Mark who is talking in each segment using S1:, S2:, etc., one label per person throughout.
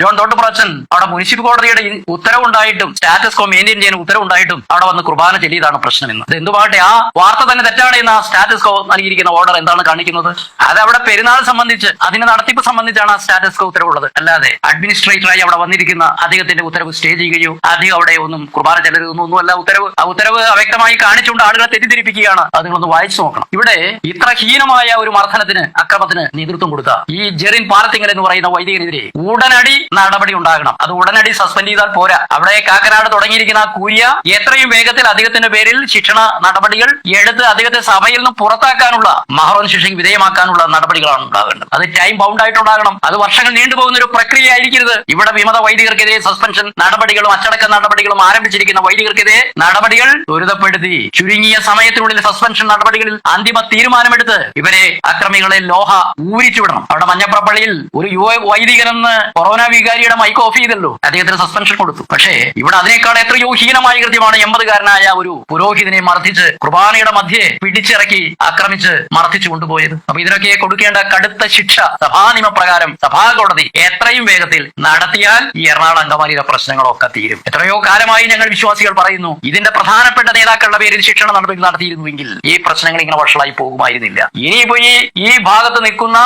S1: John തോട്ടുപ്രാച്ചൻ അവിടെ municipal കോടതിയുടെ ഉത്തരവുണ്ടായിട്ടും status കോ maintain ചെയ്യുന്ന ഉത്തരവുണ്ടായിട്ടും അവിടെ വന്ന് കുർബാന ചെല്ലിയതാണ് പ്രശ്നം എന്ന് ഇത് എന്തുമാകട്ടെ ആ വാർത്ത തന്നെ തെറ്റാണ് എന്ന് ആ സ്റ്റാറ്റസ് കോ നൽകിയിരിക്കുന്ന ഓർഡർ എന്താണ് കാണിക്കുന്നത്? അത് അവിടെ പെരുന്നാൾ സംബന്ധിച്ച് അതിന്റെ നടത്തിപ്പ് സംബന്ധിച്ചാണ് ആ സ്റ്റാറ്റസ് കോ ഉത്തരവുള്ളത്. അല്ലാതെ അഡ്മിനിസ്ട്രേറ്ററായി അവിടെ വന്നിരിക്കുന്ന അദ്ദേഹത്തിന്റെ ഉത്തരവ് സ്റ്റേ ചെയ്യുകയോ അധികം അവിടെ ഒന്നും കുർബാന ചെല്ലരുതൊന്നും ഒന്നുമല്ല ഉത്തരവ്. ആ ഉത്തരവ് അവ്യക്തമായി കാണിച്ചുകൊണ്ട് ആളുകളെ തെറ്റിദ്ധരിപ്പിക്കുകയാണ്. അത് നിങ്ങളൊന്ന് വായിച്ചു നോക്കണം. ഇവിടെ ഇത്ര ഹീനമായ ഒരു മർദ്ദനത്തിന് അക്രമത്തിന് നേതൃത്വം കൊടുത്ത ഈ ജെറിൻ പാലത്തിങ്ങൽ എന്ന് പറയുന്ന വൈദികനെതിരെ ഉടനടി നടപടി ഉണ്ടാകണം. അത് ഉടനടി സസ്പെൻഡ് ചെയ്താൽ പോരാ. അവിടെ കാക്കനാട് തുടങ്ങിയിരിക്കുന്ന കൂരിയ എത്രയും വേഗത്തിൽ അദ്ദേഹത്തിന്റെ പേരിൽ ശിക്ഷണ നടപടികൾ എടുത്ത് അദ്ദേഹത്തെ സഭയിൽ നിന്ന് പുറത്താക്കാനുള്ള മഹറോൻ ശിക്ഷയ്ക്ക് വിധേയമാക്കാനുള്ള നടപടികളാണ് ഉണ്ടാകേണ്ടത്. അത് ടൈം ബൗണ്ട് ആയിട്ടുണ്ടാകണം അത് വർഷങ്ങൾ നീണ്ടുപോകുന്ന ഒരു പ്രക്രിയ ആയിരിക്കരുത് ഇവിടെ വിമത വൈദികർക്കെതിരെ സസ്പെൻഷൻ നടപടികളും അച്ചടക്ക നടപടികളും ആരംഭിച്ചിരിക്കുന്ന വൈദികർക്കെതിരെ നടപടികൾ ത്വരിതപ്പെടുത്തി. ചുരുങ്ങിയ സമയത്തിനുള്ളിൽ സസ്പെൻഷൻ നടപടികളിൽ അന്തിമ തീരുമാനമെടുത്ത് ഇവരെ അക്രമികളെ ലോഹ ഊരിച്ചുവിടണം. അവിടെ മഞ്ഞപ്രപ്പള്ളിയിൽ ഒരു യുവ വൈദികനെന്ന് കൊറോണ വികാരിയുടെ മൈക്ക് ഓഫ് ചെയ്തല്ലോ അദ്ദേഹത്തിന് സസ്പെൻഷൻ കൊടുത്തു. പക്ഷേ ഇവിടെ അതിനേക്കാൾ എത്രയോ ഹീനമായ കൃത്യമാണ് എൺപതുകാരനായ ഒരു പുരോഹിതനെ മർദ്ദിച്ച് കുർബാനയുടെ മധ്യേ പിടിച്ചിറക്കി ആക്രമിച്ച് മർദ്ദിച്ചു കൊണ്ടുപോയത്. അപ്പൊ ഇതിനൊക്കെ കൊടുക്കേണ്ട കടുത്ത ശിക്ഷ സഭാ നിയമപ്രകാരം സഭാ കോടതി എത്രയും വേഗത്തിൽ നടത്തിയാൽ ഈ എറണാകുളം അങ്കമാലിയിലെ പ്രശ്നങ്ങളൊക്കെ തീരും. എത്രയോ കാലമായി ഞങ്ങൾ വിശ്വാസികൾ പറയുന്നു ഇതിന്റെ പ്രധാനപ്പെട്ട നേതാക്കളുടെ പേരിൽ ശിക്ഷണ നടപടി നടത്തിയിരുന്നുവെങ്കിൽ ഈ പ്രശ്നങ്ങൾ ഇങ്ങനെ വഷളായി പോകുമായിരുന്നില്ല. ഇനിയിപ്പോ ഈ ഈ ഭാഗത്ത് നിൽക്കുന്ന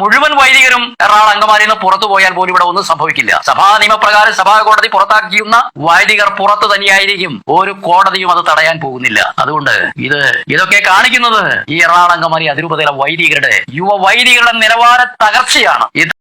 S1: മുഴുവൻ വൈദികരും എറണാകുളം അങ്കമാലിയിൽ നിന്ന് പുറത്തു പോയാൽ പോലും ഇവിടെ ഒന്നും സംഭവിക്കില്ല. സഭാ നിയമപ്രകാരം സഭാ കോടതി പുറത്താക്കിയുന്ന വൈദികർ പുറത്തു തന്നെയായിരിക്കും ഒരു കോടതിയും അത് തടയാൻ പോകുന്നില്ല. അതുകൊണ്ട് ഇത് ഇതൊക്കെ കാണിക്കുന്നത് ഈ എറണാകുളം അങ്കമാലി അതിരൂപതയിലെ വൈദികരുടെ യുവ വൈദികരുടെ നിലവാര തകർച്ചയാണ്. ഇത്